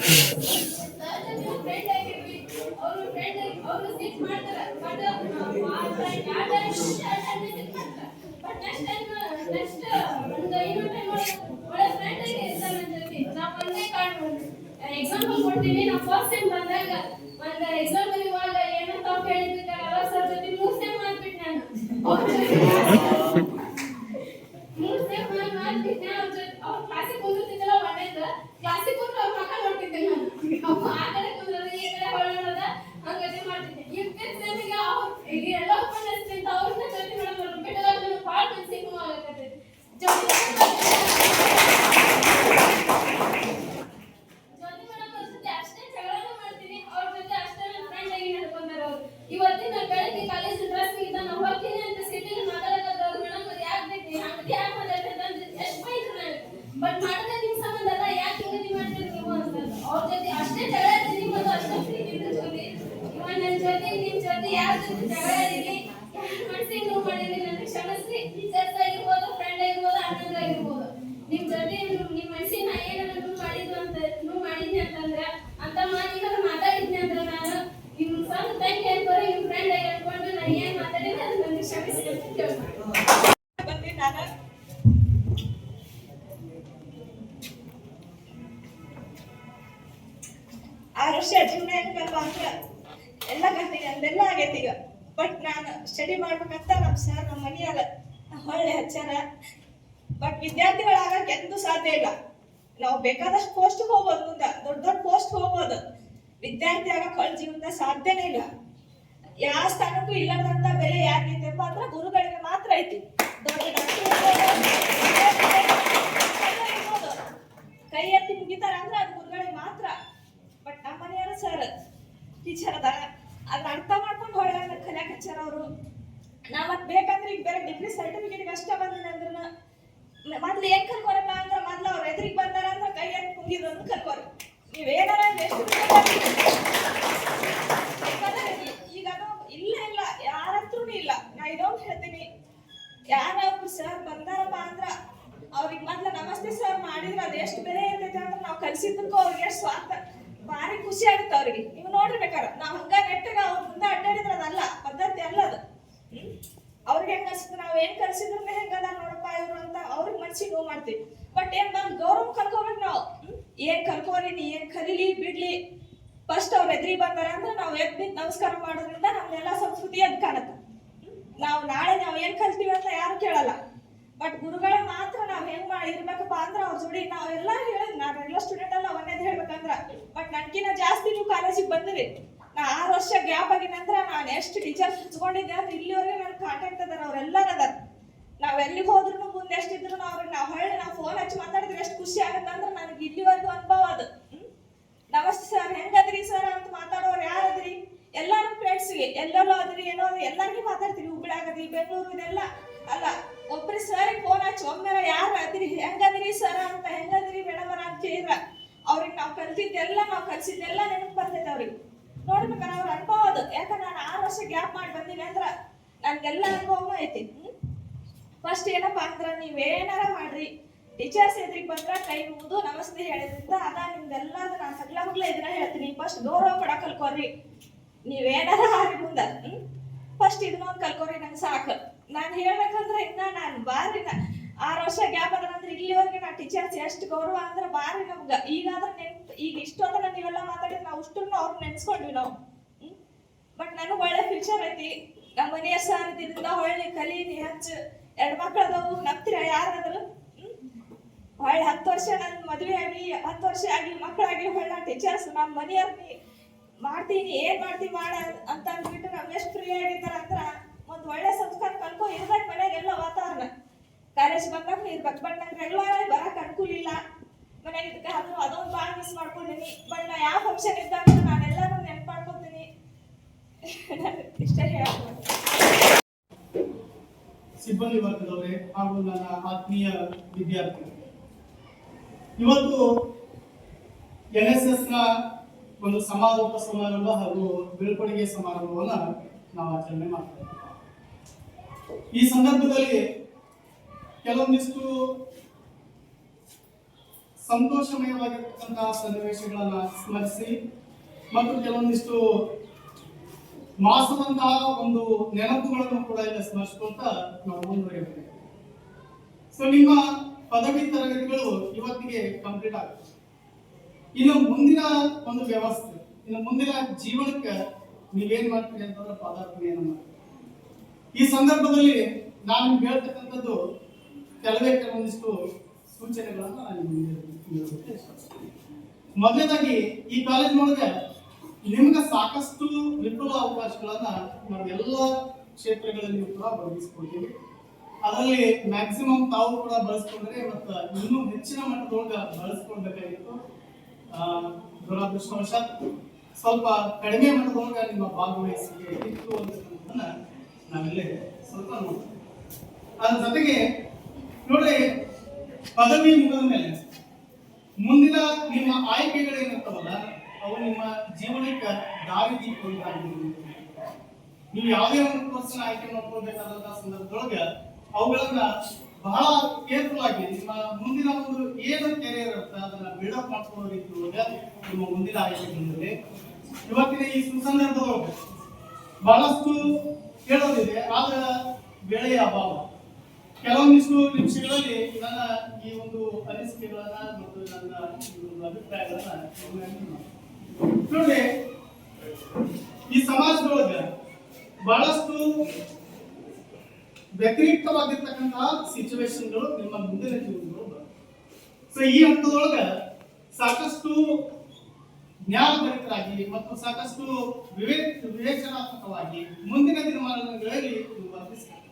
ಫ್ರೆಂಡ್ ಆಗಿರ್ವಿ ಅವರು ಫ್ರೆಂಡ್ ಅವರು ಸಿಟ್ ಮಾಡ್ತಾರೆ ಬಟ್ ಯಾವ ಟೈಮ್ ಸಿಟ್ ಮಾಡ್ತಾರೆ ಬಟ್ ನೆಕ್ಸ್ಟ್ ಟೈಮ್ ನೆಕ್ಸ್ಟ್ ಒಂದು ಇನ್ನೊಂದು ಟೈಮ್ ಒಳ್ಳೆ ಫ್ರೆಂಡ್ ಆಗಿ ಇರ್ತಾರೆ ನನ್ನ ಜೊತೆ ನಾವು ಒಂದೇ ಕಾರ್ಡ್ ಎಕ್ಸಾಂಪಲ್ ಕೊಡ್ತೀನಿ ನಾವು ಫಸ್ಟ್ ಟೈಮ್ ಬಂದಾಗ ಒಂದು ಎಕ್ಸಾಂಪಲ್ ಇವಾಗ ಏನಂತ ಹೇಳಿದ್ರೆ ಸರ್ ಜೊತೆ ಮೂರು ಟೈಮ್ ಮಾಡ್ಬಿಟ್ಟು ನಾನು ಮಾಡ್ಬಿಟ್ಟೆ ಅವ್ರ ಜೊತೆ ಅವ್ರ ಕ್ಲಾಸಿಗೆ ಕುಂದಿರ್ತಿದ್ದಲ್ಲ ಒಳ್ಳೇದು ಕ್ಲಾಸಿಗೆ ಮಕ್ಕ ನೋಡ್ತಿದ್ದೆ ನಾನು ಆ ಕಡೆ ಕುಂದ್ರದ ಈ ಕಡೆ ಹೊರಡೋದ ಹಂಗತೆ ಮಾಡ್ತಿದ್ದೆ ಇಪ್ಪತ್ತು ಸೆಮಿಗೆ ಅವ್ರು ಈಗ ಎಲ್ಲ ಉಪನ್ಯಾಸಕ್ಕಿಂತ ಅವ್ರನ್ನ ಜೊತೆ ಮಾಡೋದು ಬಿಟ್ಟು ನನಗೆ ಭಾಳ ಮನ್ಸಿಗೆ ಆಗತ್ತೆ ಜೊತೆ ಜೊತೆ ಮೇಡಮ್ ಅವ್ರ ಜೊತೆ ಅಷ್ಟೇ ಜಗಳನೂ ಮಾಡ್ತೀನಿ ಅವ್ರ ಜೊತೆ ಅಷ್ಟೇ ನನ್ನ ಫ್ರೆಂಡ್ ಆಗಿ ನಡ್ಕೊಂಡಾರ ಅವ್ರು ಇವತ್ತಿನ ಬೆಳಗ್ಗೆ ಕಾಲೇಜ್ ಡ್ರೆಸ್ ಇದ್ದ ನಾವು ಹೋಗ್ತೀನಿ ಅಂತ ಸಿಟಿಲಿ ಮಾತಾಡೋದಾದ್ರೆ ಅವ್ರು ಮೇಡಮ್ ಅದು ಯಾಕೆ ಬೇಕು ಹಂಗತಿ ಯಾಕೆ ಮಾತಾಡ್ತಾರೆ ಅಂದ್ರೆ ಎಷ್ಟು ಬೈದ್ರು ನನಗೆ ಬಟ್ ಮಾಡಿದ್ರೆ ನಿಮ್ಮ ಸಂಬಂಧ ಅಲ್ಲ ಯಾಕೆ ಹಿಂಗತಿ ಮಾಡ್ತೀರಿ ನೀವು ಅಂತ ಅವ್ರ ಜೊತೆ ಅಷ್ಟೇ ಜಗಳ ಆಡ್ತೀನಿ ಮತ್ತು ಅಷ್ಟೇ ಪ್ರೀತಿ ಇದ್ರ ಜೊತೆ ಇವಾಗ ನನ್ನ ಜೊತೆ ನಿಮ್ಮ ಜೊತೆ ಯಾರ ಜೊತೆ ಜಗಳ ಆಡಿರಿ ಮನಸ್ಸಿಗೆ ನೋವು ಮಾಡಿರಿ ನನಗೆ ಕ್ಷಮಿಸ್ರಿ ಟೀಚರ್ಸ್ ಆಗಿರ್ಬೋದು ಫ್ರೆಂಡ್ ಆಗಿರ್ಬೋದು ಅಣ್ಣಂದ್ರ ಆಗಿರ್ಬೋದು ನಿಮ್ ಜೊತೆ ನಿಮ್ ಮನ್ಸಿಗೆ ನಾ ಏನಾರ ನೋವು ಮಾಡಿದ್ದು ಅಂತ ನೋವು ಮಾಡಿದ್ನಿ ಅಂತಂದ್ರ ಅಂತ ಮಾತಿನಾರ ಮಾತಾಡಿದ್ನಿ ಅಂದ್ರೆ ನಾನು ನಿಮ್ ಸ್ವಂತ ತಂಗಿ ಅನ್ಕೋರಿ ನಿಮ್ ಫ್ರೆಂಡ್ ಆಗಿ ಅನ್ಕೊಂಡು ನಾ ಏನ್ ಮಾತಾಡಿದ್ರೆ ಅದು ನನಗೆ ಕ್ಷಮಿಸಿ ಅಂತ ಕೇಳ್ತೀನಿ ಬಂದೆ ನಾನು ವರ್ಷ ಜೀವನ ಹೆಂಗಲ್ವ ಹಂಗ ಎಲ್ಲ ಗತಿ ಅದೆಲ್ಲ ಆಗೈತಿ ಈಗ ಬಟ್ ನಾನು ಸ್ಟಡಿ ಮಾಡ್ಬೇಕಂತ ನಮ್ಮ ಸರ್ ನಮ್ಮ ಮನೆಯಾಗ ಹೊಳ್ಳೆ ಹಚ್ಚಾರ ಬಟ್ ವಿದ್ಯಾರ್ಥಿಗಳಾಗಕ್ಕೆ ಎಂದೂ ಸಾಧ್ಯ ಇಲ್ಲ ನಾವು ಬೇಕಾದಷ್ಟು ಪೋಸ್ಟ್ ಹೋಗ್ಬೋದು ಮುಂದೆ ದೊಡ್ಡ ದೊಡ್ಡ ಪೋಸ್ಟ್ ಹೋಗ್ಬೋದು ವಿದ್ಯಾರ್ಥಿ ಆಗಕ್ಕೆ ಹೊಳ್ಳ ಜೀವನದ ಸಾಧ್ಯನೇ ಇಲ್ಲ ಯಾವ ಸ್ಥಾನಕ್ಕೂ ಇಲ್ಲದಂತ ಬೆಲೆ ಯಾಕೈತೆಪ್ಪ ಅಂದ್ರೆ ಗುರುಗಳಿಗೆ ಮಾತ್ರ ಐತಿ ದೊಡ್ಡ ಡಾಕ್ಟರ್ ಇರ್ಬೋದು. ಕೈ ಎತ್ತಿ ಮುಗಿತಾರ ಅಂದ್ರೆ ಅದು ಗುರುಗಳಿಗೆ ಮಾತ್ರ ಬಟ್ ನಮ್ಮ ಮನೆಯವರು ಸರ್ ಟೀಚರ್ ಅದಾರ ಅದ್ರ ಅರ್ಥ ಮಾಡ್ಕೊಂಡು ಹೊಳ್ಳ ಕಲಿಯಾಕ ಹಚ್ಚಾರ ಅವರು. ನಾ ಮತ್ ಬೇಕಂದ್ರೆ ಈಗ ಬೇರೆ ಡಿಗ್ರಿ ಸರ್ಟಿಫಿಕೇಟ್ ಅಷ್ಟ ಬಂದಿನ ಅಂದ್ರೆ ಮೊದ್ಲು ಏನ್ ಕಲ್ಕೊರಪ್ಪ ಅಂದ್ರೆ ಮೊದ್ಲು ಅವ್ರ ಎದುರಿಗೆ ಬಂದಾರ ಅಂದ್ರ ಕೈ ಎತ್ತಿ ಕುಂದಿದ್ರು ಅಂತ ನೀವ್ ಏನಾರ ಎಷ್ಟು ಈಗ ಅದು ಇಲ್ಲ ಇಲ್ಲ ಯಾರ ಹತ್ರನೂ ಇಲ್ಲ. ನಾ ಇದೊಂದು ಹೇಳ್ತೀನಿ. ಯಾರೊಬ್ರು ಸರ್ ಬಂದಾರಪ್ಪ ಅಂದ್ರ ಅವ್ರಿಗೆ ಮೊದ್ಲು ನಮಸ್ತೆ ಸರ್ ಮಾಡಿದ್ರೆ ಅದು ಎಷ್ಟು ಬೆಲೆ ಇರ್ತೈತೆ ಅಂದ್ರೆ ನಾವು ಕಲ್ಸಿದ್ದಕ್ಕೂ ಅವ್ರಿಗೆ ಎಷ್ಟು ಸ್ವಾರ್ಥ. ಭಾರಿ ಖುಷಿ ಆಗುತ್ತೆ ಅವ್ರಿಗೆ. ನೀವು ನೋಡಿರ್ಬೇಕಾರ ನಾವ್ ಹಂಗ ನೆಟ್ಟಗ ಅವ್ರ ಮುಂದೆ ಅಡ್ಡಾಡಿದ್ರ ಅದಲ್ಲ, ಪದ್ಧತಿ ಅಲ್ಲ ಅದು? ಅವ್ರಿಗೆ ಹೆಂಗ ಅನ್ಸುತ್ತೆ? ನಾವ್ ಏನ್ ಕಲ್ಸಿದ್ರು ಹೆಂಗದ ನೋಡಪ್ಪ ಇವ್ರು ಅಂತ ಅವ್ರಿಗೆ ಮನ್ಸಿಗೆ ನೋವು ಮಾಡ್ತೀವಿ. ಬಟ್ ಏನ್ ನಮ್ ಗೌರವ ಕಲ್ಕೋಬೇಕು ನಾವು? ಏನ್ ಕಲ್ಕೋರಿ ನೀ, ಏನ್ ಕಲೀಲಿ ಬಿಡ್ಲಿ. ಫಸ್ಟ್ ಅವ್ರ ಎದ್ರಿ ಬಂದಾರ ಅಂದ್ರೆ ನಾವು ಎದ್ ನಿಂತ್ ನಮಸ್ಕಾರ ಮಾಡೋದ್ರಿಂದ ನಮ್ದೆಲ್ಲ ಸಂಸ್ಕೃತಿ ಅದ್ ಕಾಣುತ್ತೆ. ನಾವು ನಾಳೆ ನಾವು ಏನ್ ಕಲ್ತೀವಿ ಅಂತ ಯಾರು ಕೇಳಲ್ಲ. ಬಟ್ ಗುರುಗಳ ಮಾತ್ರ ನಾವ್ ಹೆಂಗ್ ಮಾಡಿ, ಇರ್ಬೇಕಪ್ಪ ಅಂದ್ರ ಅವ್ರ ಜೋಡಿ ನಾವ್ ಎಲ್ಲಾ ಹೇಳಿದ್ ನಾನು ಎಲ್ಲ ಸ್ಟೂಡೆಂಟ್ ಅಲ್ಲ ಒಂದೇದ್ ಹೇಳ್ಬೇಕಂದ್ರ. ಬಟ್ ನನ್ಕಿನ್ನ ಜಾಸ್ತಿ ನೀವು ಕಾಲೇಜಿಗೆ ಬಂದ್ರಿ. ನಾ ಆರು ವರ್ಷ ಗ್ಯಾಪ್ ಆಗಿನ ನಂತರ ನಾನು ಎಷ್ಟು ಟೀಚರ್ಸ್ ಹಚ್ಕೊಂಡಿದ್ದೆ ಅಂದ್ರೆ ಇಲ್ಲಿವರೆಗೆ ನನ್ ಕಾಂಟ್ಯಾಕ್ಟ್ ಅದಾರ, ಅವ್ರೆಲ್ಲಾರ ಅದಾರ. ನಾವ್ ಎಲ್ಲಿಗೆ ಹೋದ್ರು ಮುಂದೆ ಎಷ್ಟಿದ್ರು ಅವ್ರಿಗೆ ನಾವ್ ಹೊಳ್ಳಿ ನಾವ್ ಫೋನ್ ಹಚ್ಚಿ ಮಾತಾಡಿದ್ರೆ ಎಷ್ಟು ಖುಷಿ ಆಗತ್ತೆ ಅಂದ್ರೆ ನನಗೆ ಇಲ್ಲಿವರೆಗೂ ಅನುಭವ ಅದು? ನಮಸ್ತೆ ಸರ್ ಹೆಂಗದ್ರಿ ಸರ್ ಅಂತ ಮಾತಾಡೋರು ಯಾರದ್ರಿ ಎಲ್ಲಾರು ಫ್ರೆಂಡ್ಸ್ಗೆ ಎಲ್ಲರೂ ಅದ್ರಿ, ಏನೋ ಎಲ್ಲರಿಗೂ ಮಾತಾಡ್ತೀವಿ ಹುಬ್ಳಿ ಆಗದ್ರಿ, ಬೆಂಗಳೂರು ಇದೆಲ್ಲ. ಅಲ್ಲ, ಒಬ್ರಿ ಸರಿ ಫೋನ್ ಹಚ್ಚಿ ಒಮ್ಮೆ ಯಾರು ಅದ್ರಿ? ಹೆಂಗದ್ರಿ ಸರ್ ಅಂತ, ಹೆಂಗದ್ರಿ ಮೇಡಮರ ಅಂತ ಕೇಳಿದ್ರ. ಅವ್ರಿಗೆ ನಾವು ಕಲ್ತಿದ್ದೆಲ್ಲ, ನಾವು ಕಲ್ಸಿದ್ದೆಲ್ಲ ನೆನಪು ಬರ್ತೈತೆ ಅವ್ರಿಗೆ. ನೋಡ್ಬೇಕಾರ ಅವ್ರ ಅನುಭವ ಅದು. ಯಾಕಂದ್ರೆ ನಾನು ಆರು ವರ್ಷ ಗ್ಯಾಪ್ ಮಾಡಿ ಬಂದೀನಿ ಅಂದ್ರ ನನ್ಗೆಲ್ಲ ಅನುಭವ ಐತಿ. ಫಸ್ಟ್ ಏನಪ್ಪ ಅಂದ್ರ, ನೀವೇನಾರ ಮಾಡ್ರಿ. ಟೀಚರ್ಸ್ ಎದ್ರಿಗೆ ಬಂದ್ರ ಕೈ ಮುಗಿದು ನಮಸ್ತೆ ಹೇಳಿದ್ರಿಂದ ಅದ ನಿಮ್ದೆಲ್ಲ ನಾನು ಸಗ್ಲ ಮಗ್ಲ ಇದನ್ನ ಹೇಳ್ತೀನಿ. ಫಸ್ಟ್ ಗೌರವ ಕೊಡ ಕಲ್ಕೋರಿ. ನೀವೇನಾರ ಹಾರಿ ಮುಂದ. ಫಸ್ಟ್ ಇದನ್ನೊಂದು ಕಲ್ಕೋರಿ ನಂಗೆ ಸಾಕು. ನಾನು ಹೇಳ್ಬೇಕಂದ್ರೆ ಇನ್ನ ನಾನು ಬಾರಿ ಆರು ವರ್ಷ ಗ್ಯಾಪ್ ಅದ ಅಂದ್ರೆ ಇಲ್ಲಿವರೆಗೆ ನಾ ಟೀಚರ್ಸ್ ಎಷ್ಟು ಗೌರವ ಅಂದ್ರೆ ಬಾರಿ ನಮ್ಗೆ. ಈಗಾದ್ರೆ ನೆನ್ಪ್ ಈಗ ಇಷ್ಟೊತ್ತರ ನೀವೆಲ್ಲ ಮಾತಾಡಿದ್ರೆ ನಾವು ಅಷ್ಟು ಅವ್ರು ನೆನ್ಸ್ಕೊಂಡ್ವಿ ನಾವು. ಬಟ್ ನನಗೆ ಒಳ್ಳೆ ಫ್ಯೂಚರ್ ಐತಿ. ನಮ್ಮ ಮನೆಯ ಸಾರ್ ಇದರಿಂದ ಹೊಳ್ಳಿ ಕಲಿ ನೀ ಹಚ್ಚ ಎರಡು ಮಕ್ಳು ಅದಾವು ನಗ್ತೀರ ಯಾರಾದ್ರು ಹೊಳ್ಳಿ ಹತ್ತು ವರ್ಷ ನನ್ನ ಮದುವೆ ಆಗಿ, ಹತ್ತು ವರ್ಷ ಆಗಿ ಮಕ್ಕಳಾಗಿ ಹೊಳ್ಳ ಟೀಚರ್ಸ್ ನಮ್ಮ ಮನೆಯವ್ರಿಗೆ ಮಾಡ್ತೀನಿ, ಏನ್ ಮಾಡ್ತೀನಿ ಮಾಡ ಅಂತ ಅಂದ್ಬಿಟ್ಟು ನಮ್ಗೆ ಎಷ್ಟು ಫ್ರೀ ಆಗಿದ್ದಾರೆ ಅಂದ್ರ ಒಂದ್ ಒಳ್ಳೆ ಸಂಸ್ಕಾರ ಕಲ್ಕೊ ಇರ್ಬೇಕು ಮನೆಗೆಲ್ಲ ವಾತಾವರಣ. ಕಾಲೇಜ್ ಬಂದಾಗ ಇರ್ಬೇಕು ಬಟ್ ನಂಗೆ ರೆಗ್ಯುಲರ್ ಆಗಿ ಬರಕ್ ಅನುಕೂಲ ಇಲ್ಲ. ಮನ್ಯಾಗ ಇದಕ್ಕೆ ಅದು ಅದೊಂದು ಭಾಳ ಮಿಸ್ ಮಾಡ್ಕೊಂಡಿನಿ. ಬಟ್ ನಾ ಯಾವ ಫಂಕ್ಷನ್ ಇದ್ದಾಗ ನಾನು ಎಲ್ಲರೂ ನೆನ್ಪು ಮಾಡ್ಕೊತೀನಿ. ಇಷ್ಟೇ ಹೇಳ್ಬೋದು. ಸಿಬ್ಬಂದಿ ವರ್ಗದವರೇ ಹಾಗೂ ನನ್ನ ಆತ್ಮೀಯ ವಿದ್ಯಾರ್ಥಿ ಇವತ್ತು ಎನ್ ಎಸ್ ಎಸ್ನ ಒಂದು ಸಮಾರೋಪ ಸಮಾರಂಭ ಹಾಗೂ ಬೀಳ್ಕೊಡುಗೆ ಸಮಾರಂಭವನ್ನ ನಾವು ಆಚರಣೆ ಮಾಡ್ತಾ ಇದ್ದೀವಿ ಈ ಸಂದರ್ಭದಲ್ಲಿ ಕೆಲವೊಂದಿಷ್ಟು ಸಂತೋಷಮಯವಾಗಿರ್ತಕ್ಕಂತಹ ಸನ್ನಿವೇಶಗಳನ್ನ ಸ್ಮರಿಸಿ ಮತ್ತು ಕೆಲವೊಂದಿಷ್ಟು ಮಾಸದಂತಹ ಒಂದು ನೆನಪುಗಳನ್ನು ಕೂಡ ಇಲ್ಲಿ ಸ್ಮರಿಸ್ಕೊಂತ ನಾವು ಮುಂದುವರಿಯುತ್ತೇವೆ ಸೊ ನಿಮ್ಮ ಪದವಿ ತರಗತಿಗಳು ಇವತ್ತಿಗೆ ಕಂಪ್ಲೀಟ್ ಆಗುತ್ತೆ. ಇನ್ನು ಮುಂದಿನ ಒಂದು ವ್ಯವಸ್ಥೆ, ಇನ್ನು ಮುಂದಿನ ಜೀವನಕ್ಕೆ ನೀವೇನ್ ಮಾಡ್ತೀರಿ ಅಂತಂದ್ರೆ ಪಾದಾರ್ಪಣೆಯನ್ನು ಮಾಡ್ತೀರಿ. ಈ ಸಂದರ್ಭದಲ್ಲಿ ನಾನು ನಿಮ್ಗೆ ಹೇಳ್ತಕ್ಕಂಥದ್ದು ಕೆಲವೇ ಕೆಲವೊಂದಿಷ್ಟು ಸೂಚನೆಗಳನ್ನು ನಾನು ನಿಮ್ಗೆ ಮೊದಲನೇದಾಗಿ ಈ ಕಾಲೇಜಿನೊಳಗೆ ನಿಮ್ಗೆ ಸಾಕಷ್ಟು ವಿಪುಲ ಅವಕಾಶಗಳನ್ನ ನಾವು ಎಲ್ಲ ಕ್ಷೇತ್ರಗಳಲ್ಲಿ ಕೂಡ ಒದಗಿಸ್ಕೊಡ್ತೀವಿ. ಅದರಲ್ಲಿ ಮ್ಯಾಕ್ಸಿಮಮ್ ತಾವು ಕೂಡ ಬಳಸ್ಕೊಂಡ್ರೆ ಮತ್ತು ಇನ್ನೂ ಹೆಚ್ಚಿನ ಮಟ್ಟದೊಳಗೆ ಬಳಸ್ಕೊಳ್ಬೇಕಾಗಿತ್ತು. ದುರದೃಷ್ಟವಶಾತ್ ಸ್ವಲ್ಪ ಕಡಿಮೆ ಮಟ್ಟದೊಳಗೆ ನಿಮ್ಮ ಭಾಗವಹಿಸಿಕೆ ಇತ್ತು ಅಂತಕ್ಕಂಥದ್ದನ್ನ ನಾವಿಲ್ಲಿ ಸ್ವಲ್ಪ ನೋಡ್ತೀವಿ. ಅದ್ರ ಜೊತೆಗೆ ನೋಡ್ರಿ, ಪದವಿ ಮುಗಿದ ಮೇಲೆ ಮುಂದಿನ ನಿಮ್ಮ ಆಯ್ಕೆಗಳೇನಿರ್ತಾವಲ್ಲ ಅವು ನಿಮ್ಮ ಜೀವನಕ್ಕೆ ದಾರಿ ನೀವು ಯಾವುದೇ ಒಂದು ಕೋರ್ಸ್ ಆಯ್ಕೆ ಮಾಡ್ಕೊಳ್ಬೇಕಾದಂತಹ ಸಂದರ್ಭದೊಳಗೆ ಅವುಗಳನ್ನ ಬಹಳ ಕೇರ್ಫುಲ್ ಆಗಿ ನಿಮ್ಮ ಮುಂದಿನ ಒಂದು ಏನು ಕೆರಿಯರ್ ಇರುತ್ತೆ ಅದನ್ನ ಬಿಲ್ಡಪ್ ಮಾಡ್ಕೊಳ್ಳೋ ರೀತಿ ಒಳಗೆ ನಿಮ್ಮ ಮುಂದಿನ ಆಯ್ಕೆ ಬಂದಿದೆ. ಇವತ್ತಿನ ಈ ಸುಸಂದರ್ಭದೊಳಗೆ ಬಹಳಷ್ಟು ಕೇಳೋದಿದೆ, ಆದ್ರೆ ಬೆಳೆಯ ಅಭಾವ. ಕೆಲವೊಂದಿಷ್ಟು ನಿಮಿಷಗಳಲ್ಲಿ ನನ್ನ ಈ ಒಂದು ಅನಿಸಿಕೆಗಳನ್ನ ಮತ್ತು ನನ್ನ ಈ ಒಂದು ಅಭಿಪ್ರಾಯಗಳನ್ನ ನೋಡಿ, ಈ ಸಮಾಜದೊಳಗೆ ಬಹಳಷ್ಟು ವ್ಯತಿರಿಕ್ತವಾಗಿರ್ತಕ್ಕಂತಹ ಸಿಚುವೇಶನ್ಗಳು ನಿಮ್ಮ ಮುಂದಿನ ಜೀವನಗಳು ಸೊ ಈ ಹಂತದೊಳಗ ಸಾಕಷ್ಟು ಜ್ಞಾನಭರಿತರಾಗಿ ಮತ್ತು ಸಾಕಷ್ಟು ವಿವೇಕ, ವಿವೇಚನಾತ್ಮಕವಾಗಿ ಮುಂದಿನ ದಿನಮಾನಗಳಲ್ಲಿ ವರ್ತಿಸ್ತಾರೆ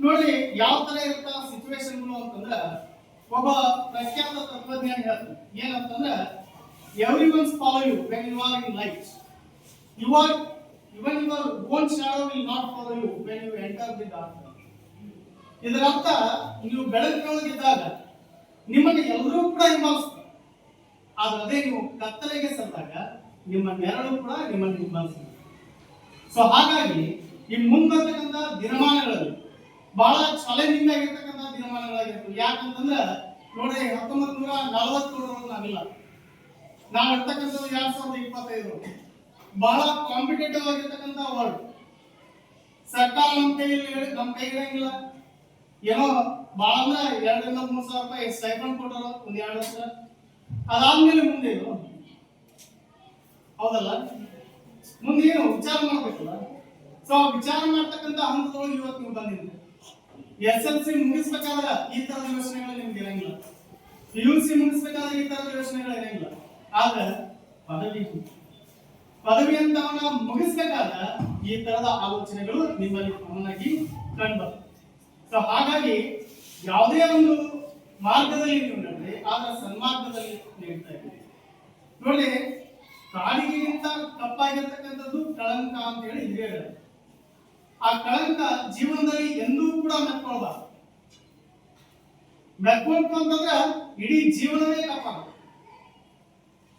ನೋಡಿ, ಯಾವ ತರ ಇರುತ್ತ ಸಿಚುವೇಶನ್ಗಳು ಅಂತಂದ್ರ, ಒಬ್ಬ ಪ್ರಖ್ಯಾತ ತತ್ವಜ್ಞಾನಿ ಹೇಳ್ತಾನೆ. ಏನಂತಂದ್ರ every one's follow you when you are in life you are even your own shadow will not follow you when you enter the dark ಇದರ ಅರ್ಥ ನೀವು ಬೆಳಕಿನೊಳಗಿದ್ದಾಗ ನಿಮ್ಮನ್ನು ಎಲ್ಲರೂ ಕೂಡ ಹಿಂಬಾಲಿಸ್ತಾರೆ ಆದ್ರೆ ನೀವು ಕತ್ತಲೆಗೆ ಸತ್ತಾಗ ನಿಮ್ಮ ನೆರಳು ಕೂಡ ನಿಮ್ಮನ್ನು ಹಿಂಬಾಲಿಸ್ತಾರೆ ಸೊ ಹಾಗಾಗಿ ಈ ಮುಂಬರ್ತಕ್ಕಂಥ ದಿನಮಾನಗಳಲ್ಲಿ ಬಹಳ ಚಾಲೆಂಜಿಂಗ್ ಆಗಿರ್ತಕ್ಕಂಥ ದಿನಮಾನಗಳಾಗಿರ್ತದೆ ಯಾಕಂತಂದ್ರೆ ನೋಡಿ ಹತ್ತೊಂಬತ್ ನೂರ ನಲವತ್ತೂರು ನಾವಿಲ್ಲ. ನಾವು ಇರ್ತಕ್ಕಂಥದ್ದು ಎರಡ್ ಸಾವಿರದ ಇಪ್ಪತ್ತೈದು ಬಹಳ ಕಾಂಪಿಟೇಟಿವ್ ಆಗಿರ್ತಕ್ಕಂಥ ವರ್ಲ್ಡ್ ಸರ್ಕಾರ ನಮ್ಮ ಕೈಯಲ್ಲಿ ನಮ್ಮ ಕೈ ಇರಂಗಿಲ್ಲ. ಏನೋ ಬಹಳ ಅಂದ್ರೆ ಎರಡರಿಂದ ಮೂರು ಸಾವಿರ ರೂಪಾಯಿ ಸ್ಟೈಫಂಡ್ ಕೊಟ್ಟರು, ಒಂದು ಎರಡು ವರ್ಷ ಅದಾದ್ಮೇಲೆ ಮುಂದೆ ಇದು ಹೌದಲ್ಲ? ಮುಂದೆ ಏನು ವಿಚಾರ ಮಾಡ್ಬೇಕಲ್ಲ? ಸೊ ವಿಚಾರ ಮಾಡ್ತಕ್ಕಂತ ಹಂತದೊಳಗೆ ಇವತ್ತು ನೀವು ಬಂದಿದ್ದೆ ಎಸ್ ಎಲ್ ಸಿ ಮುಗಿಸ್ಬೇಕಾದ್ರೆ ಈ ತರದ ಯೋಚನೆಗಳು ನಿಮ್ಗೆ ಇರಂಗಿಲ್ಲ. ಯು ಸಿ ಮುಗಿಸ್ಬೇಕಾದ್ರೆ ಈ ತರದ ಯೋಚನೆಗಳು ಇರಂಗಿಲ್ಲ. ಆದ್ರೆ, ಪದವಿ ಪದವಿ ಅಂತವನ್ನ ಮುಗಿಸ್ಬೇಕಾದ ಈ ತರದ ಆಲೋಚನೆಗಳು ನಿಮ್ಮಲ್ಲಿ ಕಾಮನ್ನಾಗಿ ಕಂಡು ಸೊ ಹಾಗಾಗಿ ಯಾವುದೇ ಒಂದು ಮಾರ್ಗದಲ್ಲಿ ನೀವು ಆದ್ರೆ ಸನ್ಮಾರ್ಗದಲ್ಲಿ ನೀಡ್ತಾ ಇದ್ದೀವಿ. ನೋಡಿ ಕಾಡಿಗೆಗಿಂತ ಕಪ್ಪಾಗಿರ್ತಕ್ಕಂಥದ್ದು ಕಳಂಕ ಅಂತ ಹೇಳಿ ಹಿರಿಯರು ಆ ಕಳಂಕ ಜೀವನದಲ್ಲಿ ಎಂದೂ ಕೂಡ ಮೆತ್ಕೊಳ್ಬಾರ್ದು. ಮೆತ್ಕೊಳ್ತು ಅಂತಂದ್ರ ಇಡೀ ಜೀವನವೇ ತಪ್ಪ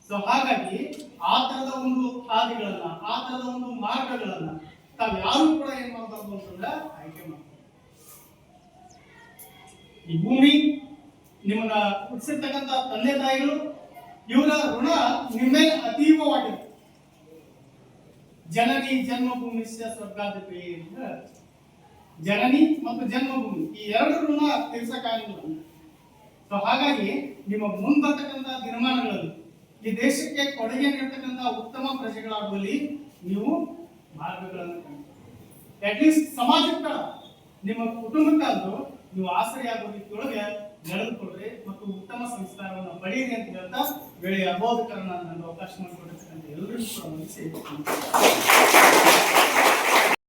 ಸೊ ಹಾಗಾಗಿ ಆ ತರದ ಒಂದು ಹಾದಿಗಳನ್ನ ಆ ತರದ ಒಂದು ಮಾರ್ಗಗಳನ್ನ ತಾವ್ಯಾರು ಕೂಡ ಏನ್ ಮಾಡ್ಬಾರ್ದು ಅಂತಂದ್ರೆ ಆಯ್ಕೆ ಮಾಡ್ತಾರೆ ಈ ಭೂಮಿ ನಿಮ್ಮನ್ನ ಹುಟ್ಟಿಸಿರ್ತಕ್ಕಂಥ ತಂದೆ ತಾಯಿಗಳು, ಇವರ ಋಣ ನಿಮ್ಮ ಮೇಲೆ ಅತೀವವಾಗಿದೆ. ಜನನಿ ಜನ್ಮಭೂಮಿ ಸ್ವರ್ಗಾಧಿಪತಿ ಅಂತ ಜನನಿ ಮತ್ತು ಜನ್ಮಭೂಮಿ, ಈ ಎರಡು ಋಣ ತೀರ್ಸಕ್ಕಾಗಿಲ್ಲ ಸೊ ಹಾಗಾಗಿ ನಿಮ್ಮ ಮುಂಬರ್ತಕ್ಕಂಥ ದಿನಮಾನಗಳಲ್ಲಿ ಈ ದೇಶಕ್ಕೆ ಕೊಡುಗೆ ನೀಡತಕ್ಕಂಥ ಉತ್ತಮ ಪ್ರಜೆಗಳಾಗುವಲ್ಲಿ ನೀವು ಮಾರ್ಗಗಳನ್ನು ಅಟ್ಲೀಸ್ಟ್ ಸಮಾಜಕ್ಕ ನಿಮ್ಮ ಕುಟುಂಬಕ್ಕಾದ್ರೂ ನೀವು ಆಸರೆಯಾಗುವ ರೀತಿಯೊಳಗೆ ನಡೆದುಕೊಳ್ರಿ ಮತ್ತು ಉತ್ತಮ ಸಂಸ್ಕಾರವನ್ನು ಪಡೆಯಿರಿ ಅಂತ ಹೇಳ್ತಾ ವೇಳೆಯ ಅಬೋಧಕರನ್ನ ನನಗೆ ಅವಕಾಶ ಮಾಡಿಕೊಡ್ತಕ್ಕಂಥ ಎಲ್ಲರಿಗೂ ಕೂಡ ಮುಗಿಸಿ